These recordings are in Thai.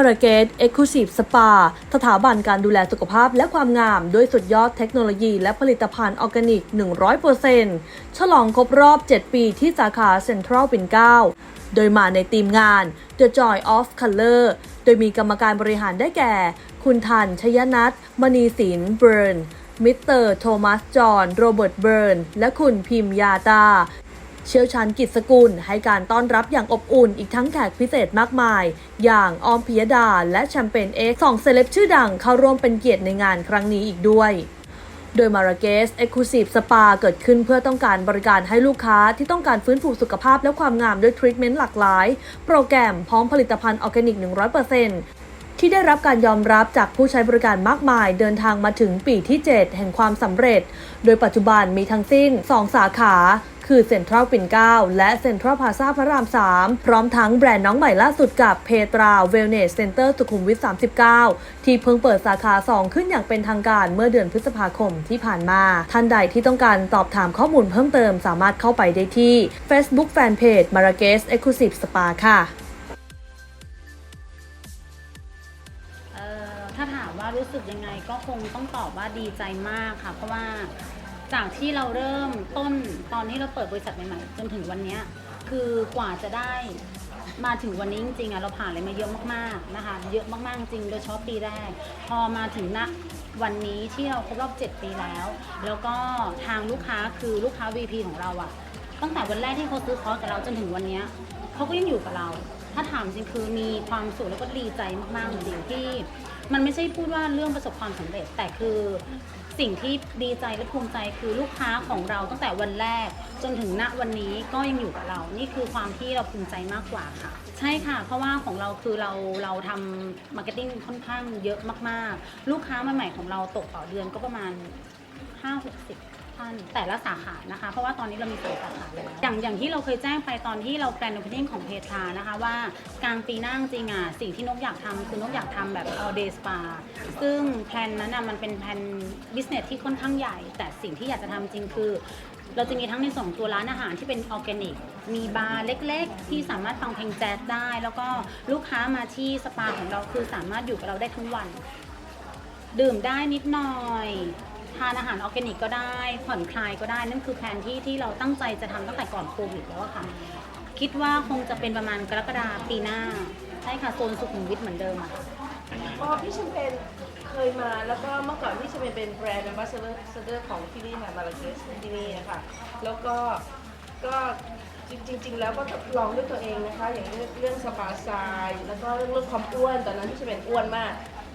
มาราเกตเอ็กซ์คลูซีฟสปาสถาบันการดูแลสุขภาพและความงาม ด้วยสุดยอดเทคโนโลยีและผลิตภัณฑ์ออร์แกนิก 100%ฉลองครบรอบ 7 ปีที่สาขาเซ็นทรัลปิ่นเกล้าโดยมาในทีมงาน The Joy of Color โดยมีกรรมการบริหารได้แก่ คุณทัน ชยนัทมณีศิลป์เบิร์นมิสเตอร์โทมัสจอห์นโรเบิร์ตเบิร์นและคุณพิมยาตา เชี่ยวชาญกิจสกุลให้การต้อนรับอย่างอบอุ่นอีกทั้งแขกพิเศษมากมาย อย่างออมพิยดาและแชมเปญเอ็กซ์สองเซเลบชื่อดังเข้าร่วมเป็นเกียรติในงานครั้งนี้อีกด้วยโดยมาราเกสเอ็กซ์คลูซีฟสปาเกิดขึ้นเพื่อต้องการบริการให้ลูกค้าที่ต้องการฟื้นฟูสุขภาพและความงามด้วยทรีทเมนต์หลากหลาย โปรแกรมพร้อมผลิตภัณฑ์ออร์แกนิก 100%ที่ได้รับการยอมรับจากผู้ใช้บริการมากมาย เดินทางมาถึงปีที่ 7 แห่งความสำเร็จ โดยปัจจุบันมีทั้งสิ้น 2 สาขา คือเซ็นทรัลปิ่นเกล้าและเซ็นทรัลพาซาพระราม 3 พร้อมทั้งแบรนด์น้องใหม่ล่าสุดกับเพตราเวลเนสเซ็นเตอร์สุขุมวิท 39 ที่เพิ่งเปิดสาขา 2 ขึ้นอย่างเป็นทางการเมื่อเดือนพฤษภาคมที่ผ่านมา ท่านใดที่ต้องการสอบถามข้อมูลเพิ่มเติมสามารถเข้าไปได้ที่ Facebook Fanpage m a r a k e s Exclusive Spa ค่ะถ้าถามว่ารู้สึกยังไงก็คงต้องตอบว่าดีใจมากค่ะ เพราะว่า จากที่เราเริ่มต้นตอนที่เราเปิดบริษัทใหม่ๆ จนถึงวันเนี้ยคือกว่าจะได้มาถึงวันนี้จริงๆอะเราผ่านอะไรมาเยอะมากๆนะคะ เยอะมากๆจริงโดยเฉพาะปีแรก พอมาถึงณวันนี้ที่เราครบรอบ 7 ปีแล้ว แล้วก็ทางลูกค้าคือลูกค้า VP ของเราอะ ตั้งแต่วันแรกที่เขาซื้อคอร์สกับเราจนถึงวันนี้เขาก็ยังอยู่กับเรา ถ้าถามจริงคือมีความสุขแล้วก็ดีใจมากๆจริงที่ มันไม่ใช่พูดว่าเรื่องประสบความสำเร็จ แต่คือสิ่งที่ดีใจและภูมิใจคือลูกค้าของเราตั้งแต่วันแรก จนถึงณวันนี้ก็ยังอยู่กับเรา นี่คือความที่เราภูมิใจมากกว่าค่ะ ใช่ค่ะ เพราะว่าของเราคือเราเราทำมาร์เก็ตติ้งค่อนข้างเยอะมากๆ ลูกค้าใหม่ๆของเราตกต่อเดือนก็ประมาณ 5 6 0ันแต่ละสาขานะคะ เพราะว่าตอนนี้เรามีสาสาขาแล้วอย่างอย่างที่เราเคยแจ้งไปตอนที่เราแปลนโอเพนนิ่งของเพทรานะคะว่ากลางปีหน้าจริงอะสิ่งที่นกอยากทำคือนกอยากทำแบบ all day spa ซึ่งแพลนนั้นอะมันเป็นแพลน business ที่ค่อนข้างใหญ่ แต่สิ่งที่อยากจะทำจริงคือ เราจะมีทั้งในส่องตัวร้านอาหารที่เป็นออร์แกนิก มีบาร์เล็กๆ ที่สามารถฟังเพลงแจ๊สได้ แล้วก็ลูกค้ามาที่สปาของเราคือสามารถอยู่กับเราได้ทั้งวัน ดื่มได้นิดหน่อย ทานอาหารออร์แกนิกก็ได้ผ่อนคลายก็ได้ นั่นคือแผนที่ที่เราตั้งใจจะทำตั้งแต่ก่อนโควิดแล้วอะค่ะ คิดว่าคงจะเป็นประมาณกรกฎาปีหน้า ใช่ค่ะโซนสุขุมวิทเหมือนเดิมอะค่ะอ๋อพี่แชมเปญเคยมาแล้วก็เมื่อก่อนพี่แชมเปญเป็นแบรนด์ a m b a s s a d o r ของที่นี่ค่ะมาราเกสที่นี่นะคะแล้วก็ก็จริง ๆ แล้วก็ทดลองด้วยตัวเองนะคะ อย่างเรื่องเรื่องสปาซายแล้วก็เรื่องลดความอ้วนตอนนั้นพี่แชมเปญอ้วนมาก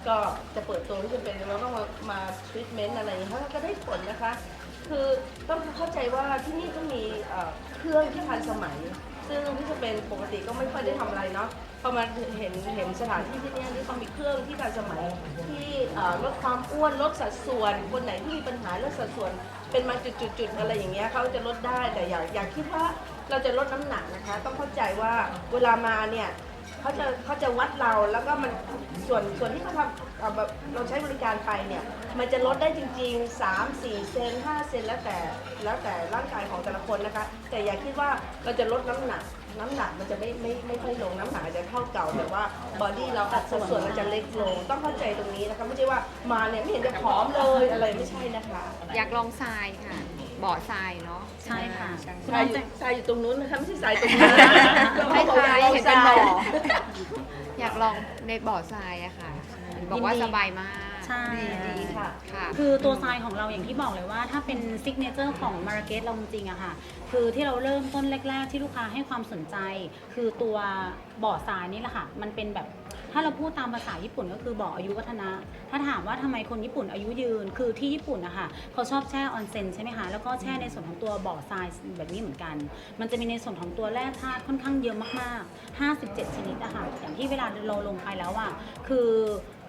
ก็จะเปิดตัวพี่แชมเปญแล้วก็มามาทรีทเมนต์อะไรอย่างเงี้ยแล้วก็ได้ผลนะคะ คือต้องเข้าใจว่าที่นี่ก็มีเอ่อเครื่องที่ทันสมัย ซึ่งที่จะเป็นปกติก็ไม่ค่อยได้ทำอะไรเนาะพอมาเห็นเห็นสถานที่ที่เนี่ยที่เขามีเครื่องที่ทันสมัยที่เอ่อลดความอ้วนลดสัดส่วน คนไหนที่มีปัญหาเรื่องสัดส่วน เป็นมาจุดๆๆอะไรอย่างเงี้ยเขาจะลดได้แต่อย่าอย่าคิดว่าเราจะลดน้ำหนักนะคะ ต้องเข้าใจว่าเวลามาเนี่ย เขาจะเขาจะวัดเราแล้วก็มันส่วนส่วนที่เขาทำเอ่อแบบเราใช้บริการไปเนี่ย มันจะลดได้จริง ๆ 3 4 เซน5เซนแล้วแต่แล้วแต่ร่างกายของแต่ละคนนะคะ แต่อย่าคิดว่าเราจะลดน้ำหนัก น้ำหนักมันจะไม่ไม่ไม่ค่อยลงน้ำหนักอาจจะเท่าเก่าแต่ว่าบอดี้เราสัดส่วนมันจะเล็กลง ต้องเข้าใจตรงนี้นะคะไม่ใช่ว่ามาเนี่ยไม่เห็นจะผอมเลยอะไรไม่ใช่นะคะอยากลองทรายค่ะบ่อทรายเนาะใช่ค่ะใช่ทรายอยู่ทรายอยู่ตรงนู้นนะคะไม่ใช่ทรายตรงนี้นะคล้ายๆเห็นเป็นบ่อทราย อยากลองในบ่อทรายอะค่ะ บอกว่ายินดีสบายมาก ใช่ ดีค่ะ ค่ะ คือตัวทรายของเราอย่างที่บอกเลยว่า ถ้าเป็นซิกเนเจอร์ของมาราเกสเราจริงๆอะค่ะ คือที่เราเริ่มต้นแรก ๆ ที่ลูกค้าให้ความสนใจ คือตัวบ่อทรายนี่แหละค่ะ มันเป็นแบบ ถ้าเราพูดตามภาษาญี่ปุ่นก็คือบ่ออายุวัฒนะ ถ้าถามว่าทำไมคนญี่ปุ่นอายุยืน คือที่ญี่ปุ่นนะคะเขาชอบแช่ออนเซ็นใช่ไหมคะ แล้วก็แช่ในส่วนของตัวบ่อทรายแบบนี้เหมือนกัน มันจะมีในส่วนของตัวแร่ธาตุค่อนข้างเยอะมากๆ 57 ชนิดอะค่ะอย่างที่เวลาเราลงไปแล้วอะคือ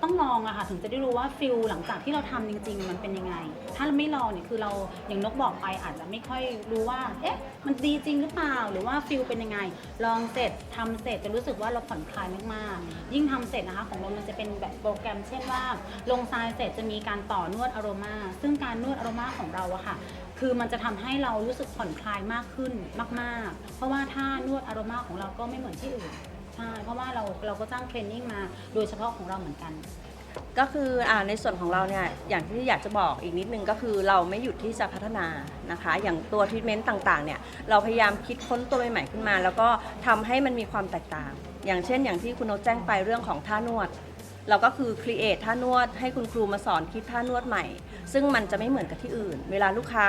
ต้องลองอะค่ะถึงจะได้รู้ว่าฟิลหลังจากที่เราทำจริง ๆ มันเป็นยังไง ถ้าไม่ลองเนี่ยคือเราอย่างนกบอกไปอาจจะไม่ค่อยรู้ว่า เอ๊ะ มันดีจริงหรือเปล่า หรือว่าฟิลเป็นยังไง ลองเสร็จทำเสร็จจะรู้สึกว่าเราผ่อนคลายมากๆ ยิ่งทำเสร็จนะคะ ของเรามันจะเป็นแบบโปรแกรม เช่นว่า ลงทรายเสร็จจะมีการต่อนวดอโรมา ซึ่งการนวดอโรมาของเราอะค่ะคือมันจะทำให้เรารู้สึกผ่อนคลายมากขึ้นมาก ๆ เพราะว่าท่านวดอโรมาของเราก็ไม่เหมือนที่อื่น ใช่เพราะว่าเราเราก็จ้างเทรนนิ่งมาโดยเฉพาะของเราเหมือนกัน ก็คืออ่าในส่วนของเราเนี่ยอย่างที่อยากจะบอกอีกนิดนึงก็คือเราไม่หยุดที่จะพัฒนานะคะ อย่างตัวทรีทเมนต์ต่างๆเนี่ยเราพยายามคิดค้นตัวใหม่ๆขึ้นมา แล้วก็ทำให้มันมีความแตกต่าง อย่างเช่น อย่างที่คุณโนตแจ้งไปเรื่องของท่านวด เราก็คือครีเอทท่านวดให้คุณครูมาสอนคิดท่านวดใหม่ ซึ่งมันจะไม่เหมือนกับที่อื่น เวลาลูกค้า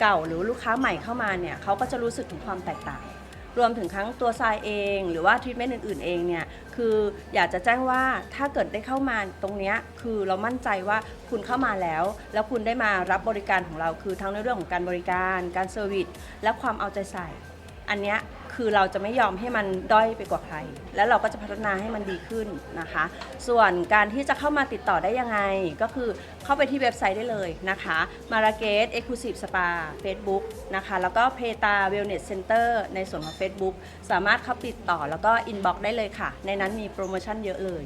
เก่าหรือลูกค้าใหม่เข้ามาเนี่ยเขาก็จะรู้สึกถึงความแตกต่าง รวมถึงทั้งตัวทรายเอง หรือว่าทรีทเมนต์อื่นๆเองเนี่ยคืออยากจะแจ้งว่าถ้าเกิดได้เข้ามาตรงนี้คือเรามั่นใจว่าคุณเข้ามาแล้ว แล้วคุณได้มารับบริการของเราคือทั้งในเรื่องของการบริการ การเซอร์วิสและความเอาใจใส่ อันเนี้ยคือเราจะไม่ยอมให้มันด้อยไปกว่าใคร แล้วเราก็จะพัฒนาให้มันดีขึ้นนะคะ ส่วนการที่จะเข้ามาติดต่อได้ยังไง ก็คือเข้าไปที่เว็บไซต์ได้เลยนะคะ m a r a g a t Exclusive Spa Facebook นะคะ แล้วก็ p e t a Wellness Center ในส่วนของ Facebook สามารถเข้าติดต่อแล้วก็ inbox ได้เลยค่ะ ในนั้นมีโปรโมชั่นเยอะเลย